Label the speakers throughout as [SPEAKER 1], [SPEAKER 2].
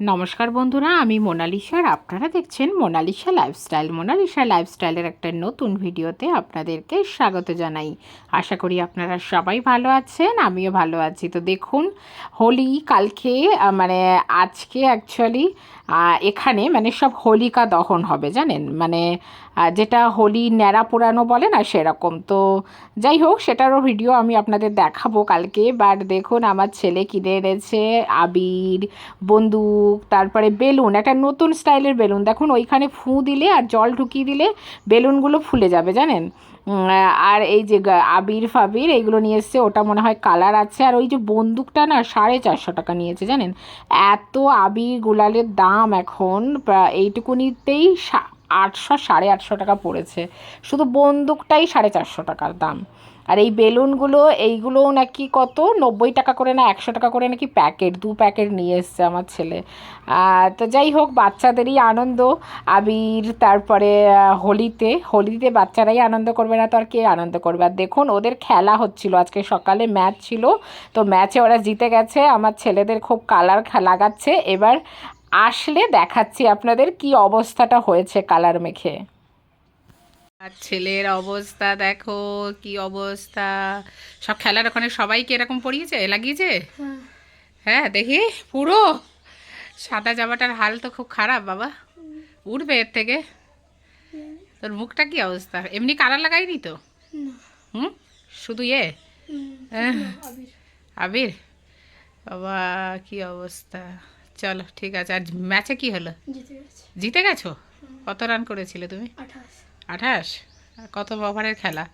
[SPEAKER 1] নমস্কার বন্ধুরা, আমি মোনালিসা আর আপনারা দেখছেন মোনালিসা লাইফস্টাইল মোনালিসা লাইফস্টাইলের একটা নতুন ভিডিওতে আপনাদেরকে স্বাগত জানাই। আশা করি আপনারা সবাই ভালো আছেন, আমিও ভালো আছি। তো দেখুন, হোলি কালকে মানে আজকে অ্যাকচুয়ালি এখানে মানে সব হোলিকা দহন হবে, জানেন? মানে যেটা হোলি ন্যাড়া পোড়ানো বলে না সেরকম। তো যাই হোক, সেটারও ভিডিও আমি আপনাদের দেখাবো কালকে। বাট দেখুন, আমার ছেলে কিনে এনেছে আবির, বন্দুক, তারপরে বেলুন, একটা নতুন স্টাইলের বেলুন। দেখুন, ওইখানে ফু দিলে আর জল ঢুকিয়ে দিলে বেলুনগুলো ফুলে যাবে, জানেন? আর এই যে আবির ফাবির, এইগুলো নিয়ে এসছে, ওটা মনে হয় কালার আছে। আর ওই যে বন্দুকটা না, সাড়ে চারশো টাকা নিয়েছে, জানেন? এত আবির গুলালের দাম এখন এইটুকুনিতেই আটশো, সাড়ে আটশো টাকা পড়েছে। শুধু বন্দুকটাই সাড়ে চারশো টাকার দাম। আর এই বেলুনগুলো এইগুলো নাকি কত? নব্বই টাকা করে না, একশো টাকা করে নাকি প্যাকেট, দু প্যাকেট নিয়ে এসছে আমার ছেলে। তো যাই হোক, বাচ্চাদেরই আনন্দ। আবির, তারপরে হোলিতে। হোলিতে বাচ্চারাই আনন্দ করবে না তো আর কে আনন্দ করবে? আর দেখুন, ওদের খেলা হচ্ছিল। আজকে সকালে ম্যাচ ছিল। তো ম্যাচে ওরা জিতে গেছে। আমার ছেলেদের খুব কালার লাগাচ্ছে। এবার আসলে দেখাচ্ছি আপনাদের কি অবস্থাটা হয়েছে কালার মেখে। আর ছেলের অবস্থা দেখো কি অবস্থা? সব খেলার ওখানে সবাইকে এরকম পড়িয়েছে? লাগিয়েছে? হ্যাঁ দেখি পুরো। সাদা জামাটার হাল তো খুব খারাপ বাবা। উঠবে এর থেকে। তোর মুখটা কি অবস্থা? এমনি কালার লাগাইনি তো? হুম? শুধু ইয়ে হ্যাঁ। আবির? বাবা কি অবস্থা? চলো ঠিক আছে। আর ম্যাচে কি হলো?
[SPEAKER 2] জিতে গেছে।
[SPEAKER 1] কত রান করেছিলে তুমি?
[SPEAKER 2] আঠাশ।
[SPEAKER 1] কত ওভারের খেলা?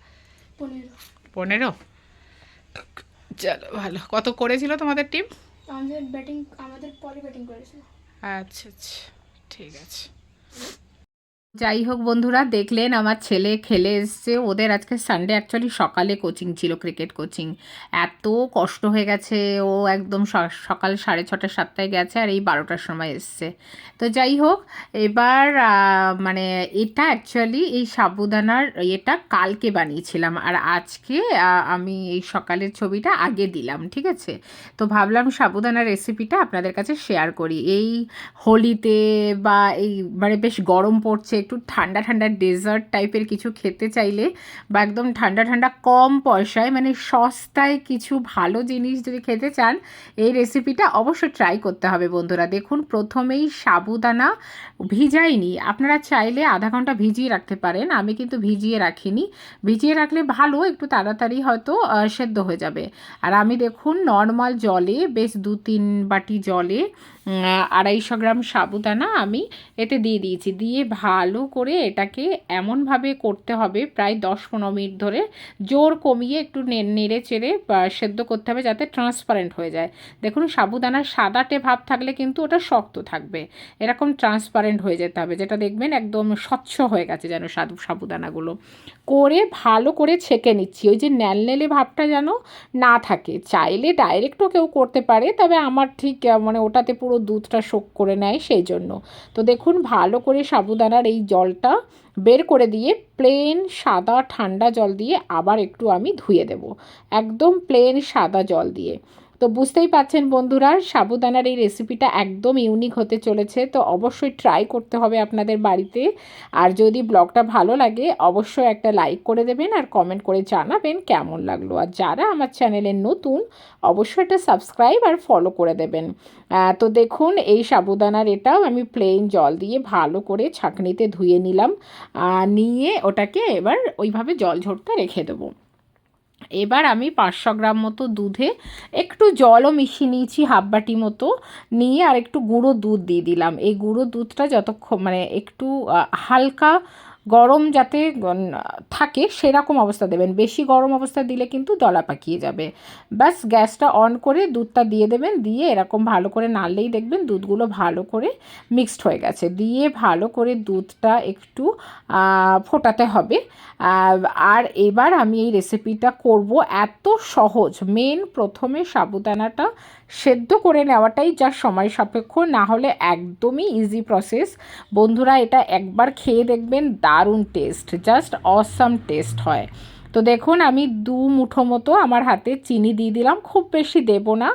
[SPEAKER 2] পনেরো।
[SPEAKER 1] পনেরো? চলো ভালো। কত করেছিল তোমাদের টিম
[SPEAKER 2] আমাদের ব্যাটিং আমাদের পরে ব্যাটিং করেছিল।
[SPEAKER 1] আচ্ছা আচ্ছা। ঠিক আছে। যাই হোক বন্ধুরা, দেখলেন আমার ছেলে খেলে এসছে। ওদের আজকে সানডে অ্যাকচুয়ালি সকালে কোচিং ছিল ক্রিকেট কোচিং এত কষ্ট হয়ে গেছে। ও একদম সকাল সাড়ে ছটা, সাতটায় গেছে আর এই বারোটার সময় এসছে। তো যাই হোক, এবার মানে এটা অ্যাকচুয়ালি এই সাবুদানার এটা কালকে বানিয়েছিলাম। আর আজকে আমি এই সকালের ছবিটা আগে দিলাম, ঠিক আছে? তো ভাবলাম সাবুদানার রেসিপিটা আপনাদের কাছে শেয়ার করি। এই হোলিতে বা এই মানে বেশ গরম পড়ছে একটু ঠান্ডা ঠান্ডা ডেজার্ট টাইপের কিছু খেতে চাইলে বা একদম ঠান্ডা ঠান্ডা কম পয়সায় মানে সস্তায় কিছু ভালো জিনিস যদি খেতে চান, এই রেসিপিটা অবশ্যই ট্রাই করতে হবে বন্ধুরা। দেখুন, প্রথমেই সাবুদানা ভিজাইনি আপনারা চাইলে আধা ঘণ্টা ভিজিয়ে রাখতে পারেন। আমি কিন্তু ভিজিয়ে রাখিনি। ভিজিয়ে রাখলে ভালো, একটু তাড়াতাড়ি হয়তো সেদ্ধ হয়ে যাবে। আর আমি দেখুন নর্মাল জলে, বেশ দু তিন বাটি জলে আড়াইশো গ্রাম সাবুদানা আমি এতে দিয়ে দিয়েছি। দিয়ে ভালো করে এটাকে এমনভাবে করতে হবে প্রায় দশ পনেরো মিনিট ধরে। জোর কমিয়ে একটু নেড়ে চেড়ে সেদ্ধ করতে হবে যাতে ট্রান্সপারেন্ট হয়ে যায়। দেখুন, সাবুদানার সাদাটে ভাব থাকলে কিন্তু ওটা শক্ত থাকবে। এরকম ট্রান্সপারেন্ট হয়ে যেতে হবে, যেটা দেখবেন একদম স্বচ্ছ হয়ে গেছে যেন সাবু সাবুদানাগুলো। করে ভালো করে ছেঁকে নিচ্ছি। ওই যে ন্যালনেলে ভাবটা যেন না থাকে। চাইলে ডাইরেক্টও কেউ করতে পারে, তবে আমার ঠিক মানে ওটাতে পুরো দুধটা শোক করে নেয় সেই জন্য। তো দেখুন, ভালো করে সাবুদানার এই জলটা বের করে দিয়ে প্লেন সাদা ঠান্ডা জল দিয়ে আবার একটু আমি ধুয়ে দেব। একদম প্লেন সাদা জল দিয়ে। তো বুঝতেই পাচ্ছেন বন্ধুরা, সাবুদানার এই রেসিপিটা একদম ইউনিক হতে চলেছে, তো অবশ্যই ট্রাই করতে হবে আপনাদের বাড়িতে। আর যদি ব্লগটা ভালো লাগে, অবশ্যই একটা লাইক করে দেবেন আর কমেন্ট করে জানাবেন কেমন লাগল। আর যারা আমার চ্যানেলে নতুন, অবশ্যই একটা সাবস্ক্রাইব আর ফলো করে দেবেন। তো দেখুন, এই সাবুদানার এটাও আমি প্লেন জল দিয়ে ভালো করে ছাঁকনিতে ধুয়ে নিলাম। নিয়ে ওটাকে এবার ওইভাবে জল ঝরতে রেখে দেবো। এবার আমি পাঁচশো গ্রাম মতো দুধে একটু জলও মিশিয়ে নিয়েছি, হাফ বাটি মতো নিয়ে আর একটু গুঁড়ো দুধ দিয়ে দিলাম। এই গুঁড়ো দুধটা যতক্ষণ মানে একটু হালকা গরম যাতে থাকে সেরকম অবস্থা দেবেন। বেশি গরম অবস্থা দিলে কিন্তু দলা পাকিয়ে যাবে। ব্যাস, গ্যাসটা অন করে দুধটা দিয়ে দেবেন। দিয়ে এরকম ভালো করে নাড়লেই দেখবেন দুধগুলো ভালো করে মিক্সড হয়ে গেছে। দিয়ে ভালো করে দুধটা একটু ফোটাতে হবে। আর এবার আমি এই রেসিপিটা করব এত সহজ। মেন প্রথমে সাবুদানাটা সেদ্ধ করে নেওয়াটাই যা সময় সাপেক্ষ। না হলে একদমই ইজি প্রসেস বন্ধুরা, এটা একবার খেয়ে দেখবেন দারুণ টেস্ট জাস্ট অসাম টেস্ট হয়। তো দেখুন, আমি দু মুঠো মতো আমার হাতে চিনি দিয়ে দিলাম। খুব বেশি দেব না।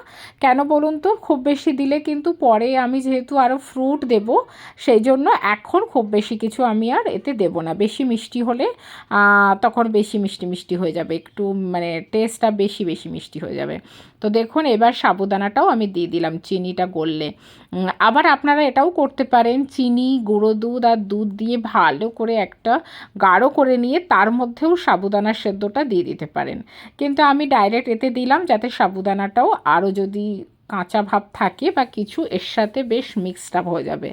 [SPEAKER 1] কেন বলুন তো? খুব বেশি দিলে কিন্তু পরে আমি যেহেতু আরও ফ্রুট দেব, সেই জন্য এখন খুব বেশি কিছু আমি আর এতে দেব না। বেশি মিষ্টি হলে তখন বেশি মিষ্টি মিষ্টি হয়ে যাবে। একটু মানে টেস্টটা বেশি বেশি মিষ্টি হয়ে যাবে। তো দেখুন, এবার সাবুদানাটাও আমি দিয়ে দিলাম চিনিটা গললে। আবার আপনারা এটাও করতে পারেন। চিনি, গুঁড়ো দুধ আর দুধ দিয়ে ভালো করে একটা গাঢ় করে নিয়ে তার মধ্যেও সাবুদানার সেদ্ধটা দিয়ে দিতে পারেন। কিন্তু আমি ডাইরেক্ট এতে দিলাম যাতে সাবুদানাটাও আরও যদি কাঁচা ভাব থাকে বা কিছু, এর সাথে বেশ মিক্সড আপ হয়ে যাবে।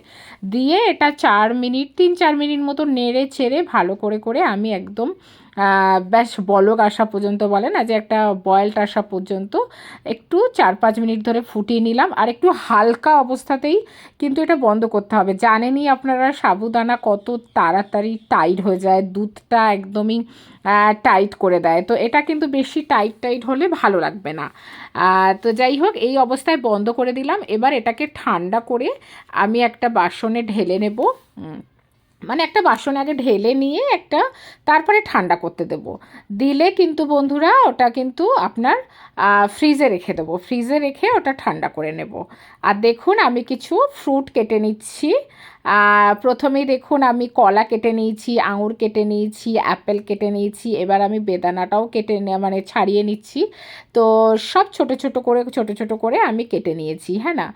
[SPEAKER 1] দিয়ে এটা চার মিনিট, তিন চার মিনিট মতো নেড়ে ছেড়ে ভালো করে করে আমি একদম বেশ বলক আসা পর্যন্ত বলে না যে একটা বয়েলড আসা পর্যন্ত একটু চার পাঁচ মিনিট ধরে ফুটিয়ে নিলাম। আর একটু হালকা অবস্থাতেই কিন্তু এটা বন্ধ করতে হবে। জানেনই আপনারা সাবুদানা কত তাড়াতাড়ি টাইট হয়ে যায়, দুধটা একদমই টাইট করে দেয়। তো এটা কিন্তু বেশি টাইট টাইট হলে ভালো লাগবে না। তো যাই হোক, এই অবস্থায় বন্ধ করে দিলাম। এবার এটাকে ঠান্ডা করে আমি একটা বাসনে ঢেলে নেব। মানে একটা বাসন আগে ঢেলে নিয়ে একটা তারপরে ঠান্ডা করতে দেব। দিলে কিন্তু বন্ধুরা ওটা কিন্তু আপনার ফ্রিজে রেখে দেবো। ফ্রিজে রেখে ওটা ঠান্ডা করে নেব। আর দেখুন আমি কিছু ফ্রুট কেটে নিচ্ছি। প্রথমেই দেখুন আমি কলা কেটে নিয়েছি, আঙুর কেটে নিয়েছি, অ্যাপেল কেটে নিয়েছি, এবার আমি বেদানাটাও কেটে মানে ছাড়িয়ে নিচ্ছি। তো সব ছোট ছোট করে, ছোট ছোট করে আমি কেটে নিয়েছি হ্যাঁ না?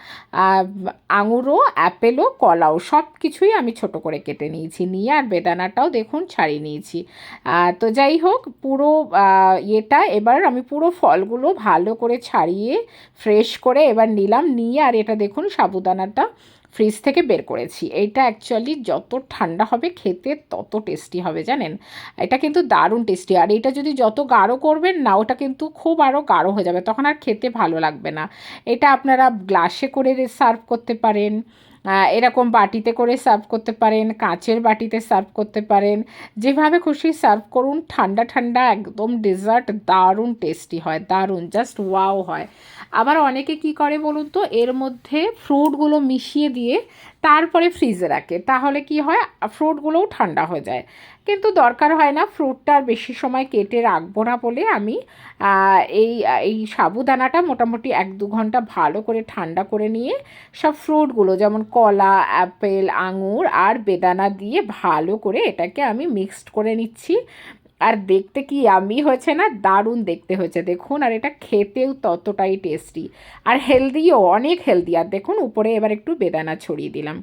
[SPEAKER 1] আঙুরও, অ্যাপেলও, কলাও সব কিছুই আমি ছোট করে কেটে নিয়েছি, নিয়ে আর বেদানাটাও দেখুন ছাড়িয়ে নিয়েছি। তো যাই হোক, পুরো ইয়েটা এবার আমি পুরো ফলগুলো ভালো করে ছাড়িয়ে, ফ্রেশ করে এবার নিলাম, নিয়ে আর এটা দেখুন সাবুদানাটা। ফ্রিজ থেকে বের করেছি। এইটা অ্যাকচুয়ালি যত ঠান্ডা হবে খেতে তত টেস্টি হবে, জানেন? এটা কিন্তু দারুণ টেস্টি আর এটা যদি যত গাঢ় করবেন না, ওটা কিন্তু খুব আরও গাঢ় হয়ে যাবে। তখন আর খেতে ভালো লাগবে না। এটা আপনারা গ্লাসে করে সার্ভ করতে পারেন। এরকম বাটিতে করে সার্ভ করতে পারেন, কাঁচের বাটিতে সার্ভ করতে পারেন। যেভাবে খুশি সার্ভ করুন, ঠান্ডা ঠান্ডা, একদম ডেজার্ট, দারুণ টেস্টি হয়, দারুণ, জাস্ট ওয়াও হয়। আবার অনেকে কি করে বলুন তো, এর মধ্যে ফ্রুটগুলো মিশিয়ে দিয়ে তারপরে ফ্রিজে রাখে। তাহলে কি হয়? ফ্রুটগুলোও ঠান্ডা হয়ে যায়। কিন্তু দরকার হয় না ফ্রুটটা বেশি সময় কেটে রাখব না বলে আমি এই এই সাবুদানাটা মোটামুটি এক দু ঘণ্টা ভালো করে ঠান্ডা করে নিয়ে সব ফ্রুটগুলো যেমন কলা অ্যাপেল আঙুর আর বেদানা দিয়ে ভালো করে এটাকে আমি মিক্সড করে নিচ্ছি। আর দেখতে কি আমি হয়েছে না দারুণ দেখতে হয়েছে দেখুন আর এটা খেতেও ততটাই টেস্টি আর হেলদিও অনেক হেলদি আর দেখুন উপরে এবার একটু বেদানা ছড়িয়ে দিলাম।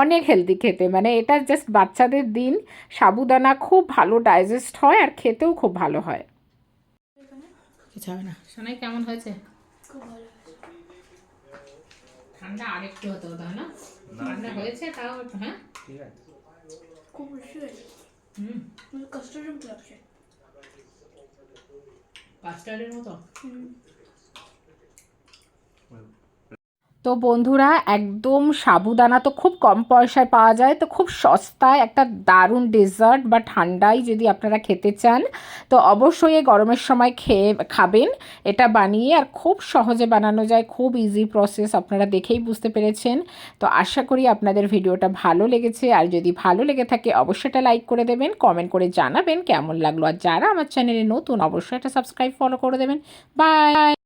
[SPEAKER 1] অনেক হেলদি খেতে মানে এটা জাস্ট বাচ্চাদের দিন সাবুদানা খুব ভালো ডাইজেস্ট হয় আর খেতেও খুব ভালো হয়। কিছু হবে না। সোনাই কেমন হয়েছে?
[SPEAKER 2] খুব ভালো হয়েছে।
[SPEAKER 1] ঠান্ডা আরেকটু হতো না? ঠান্ডা হয়েছে তাও হ্যাঁ?
[SPEAKER 3] ঠিক আছে।
[SPEAKER 2] খুব কাস্টার্ডের মতো লাগছে।
[SPEAKER 1] কাস্টার্ডের মতো?
[SPEAKER 2] হুম।
[SPEAKER 1] তো বন্ধুরা, একদম সাবুদানা তো খুব কম পয়সায় পাওয়া যায়, তো খুব সস্তায় একটা দারুণ ডেজার্ট বা ঠান্ডায় যদি আপনারা খেতে চান, তো অবশ্যই গরমের সময় খেয়ে খাবেন। এটা বানিয়ে আর খুব সহজে বানানো যায়, খুব ইজি প্রসেস আপনারা দেখেই বুঝতে পেরেছেন। তো আশা করি আপনাদের ভিডিওটা ভালো লেগেছে, আর যদি ভালো লেগে থাকে অবশ্যই এটা লাইক করে দেবেন কমেন্ট করে জানাবেন কেমন লাগল, আর যারা আমার চ্যানেলে নতুন অবশ্যই এটা সাবস্ক্রাইব ফলো করে দেবেন। বাই